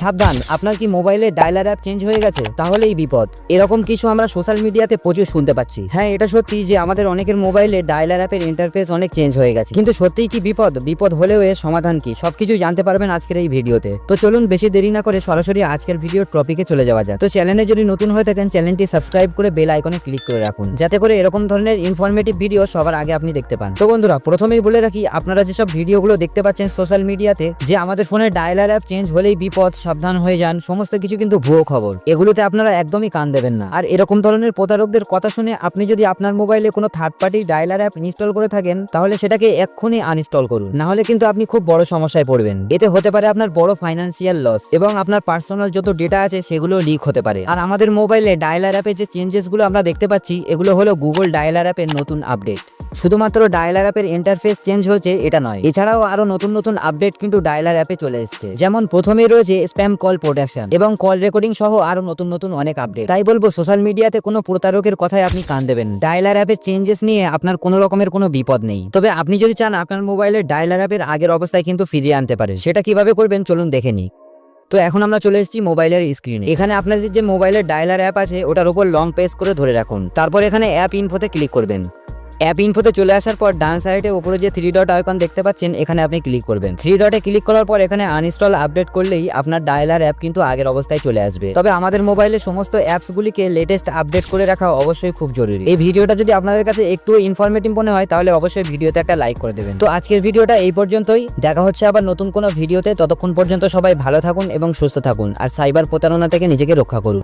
সাবধান, আপনার কি মোবাইলে ডায়লার অ্যাপ চেঞ্জ হয়ে গেছে? তাহলেই বিপদ। এরকম কিছু আমরা সোশ্যাল মিডিয়াতে প্রচুর শুনতে পাচ্ছি। হ্যাঁ এটা সত্যি যে আমাদের অনেকের মোবাইলে ডায়লার অ্যাপের ইন্টারফেস অনেক চেঞ্জ হয়ে গেছে। কিন্তু সত্যিই কি বিপদ? বিপদ হলেও এর সমাধান কি? সবকিছু জানতে পারবেন আজকের এই ভিডিওতে। তো চলুন বেশি দেরি না করে সরাসরি আজকের ভিডিওর টপিকে চলে যাওয়া যাক। তো চ্যানেলে যদি নতুন হয়ে থাকেন চ্যানেলটি সাবস্ক্রাইব করে বেল আইকনে ক্লিক করে রাখুন। যাতে করে এরকম ধরনের ইনফরমেটিভ ভিডিও সবার আগে আপনি দেখতে পান। তো বন্ধুরা, প্রথমেই বলে রাখি, আপনারা যেসব ভিডিওগুলো দেখতে পাচ্ছেন সোশ্যাল মিডিয়াতে, যে আমাদের ফোনে ডায়লার অ্যাপ চেঞ্জ হলেই বিপদ সাবধান হয়ে যান, সমস্ত কিছু কিন্তু ভুয়ো খবর। এগুলোতে আপনারা একদমই কান দেবেন না। আর এরকম ধরনের প্রতারকদের কথা শুনে আপনি যদি আপনার মোবাইলে কোনো third party dialer app install করে থাকেন, তাহলে সেটাকে এক্ষুনি আনইনস্টল করুন। না হলে কিন্তু আপনি খুব বড় সমস্যায় পড়বেন। এতে হতে পারে আপনার বড় ফাইন্যান্সিয়াল লস এবং আপনার পার্সোনাল যত ডেটা আছে সেগুলো লিক হতে পারে। আর আমাদের মোবাইলে ডায়লার অ্যাপে যে চেঞ্জেসগুলো আমরা দেখতে পাচ্ছি, এগুলো হলো গুগল ডায়লার অ্যাপের নতুন আপডেট শুধুমাত্র ডায়লার অ্যাপের ইন্টারফেস চেঞ্জ হচ্ছে এটা নয়। এছাড়াও আরও নতুন নতুন আপডেট কিন্তু ডায়লার অ্যাপে চলে এসেছে। যেমন প্রথমে রয়েছে স্প্যাম কল প্রোটেকশন এবং কল রেকর্ডিং সহ আরও নতুন নতুন অনেক আপডেট তাই বলব সোশ্যাল মিডিয়াতে কোনো প্রতারকের কথায় আপনি কান দেবেন ডায়লার অ্যাপের চেঞ্জেস নিয়ে আপনার কোনো রকমের কোনো বিপদ নেই। তবে আপনি যদি চান আপনার মোবাইলের ডায়লার অ্যাপের আগের অবস্থায় কিন্তু ফিরিয়ে আনতে পারেন, সেটা কীভাবে করবেন চলুন দেখে নিই। তো এখন আমরা চলে এসেছি মোবাইলের স্ক্রিনে এখানে আপনাদের যে মোবাইলের ডায়লার অ্যাপ আছে, ওটার উপর লং প্রেস করে ধরে রাখুন। তারপর এখানে অ্যাপ ইনফোতে ক্লিক করবেন। অ্যাপ ইনফোতে চলে আসার পর ডান সাইডে উপরে যে থ্রি ডট আইকন দেখতে পাচ্ছেন, এখানে আপনি ক্লিক করবেন। থ্রি ডটে ক্লিক করার পর এখানে আনইনস্টল আপডেট করলেই আপনার ডায়ালার অ্যাপ কিন্তু আগের অবস্থায় চলে আসবে। তবে আমাদের মোবাইলে সমস্ত অ্যাপসগুলিকে লেটেস্ট আপডেট করে রাখা অবশ্যই খুব জরুরি। এই ভিডিওটা যদি আপনাদের কাছে একটু ইনফরমেটিভ মনে হয়, তাহলে অবশ্যই ভিডিওতে একটা লাইক করে দেবেন। তো আজকের ভিডিওটা এই পর্যন্তই। দেখা হচ্ছে আবার নতুন কোনো ভিডিওতে। ততক্ষণ পর্যন্ত সবাই ভালো থাকুন এবং সুস্থ থাকুন। আর সাইবার প্রতারণা থেকে নিজেকে রক্ষা করুন।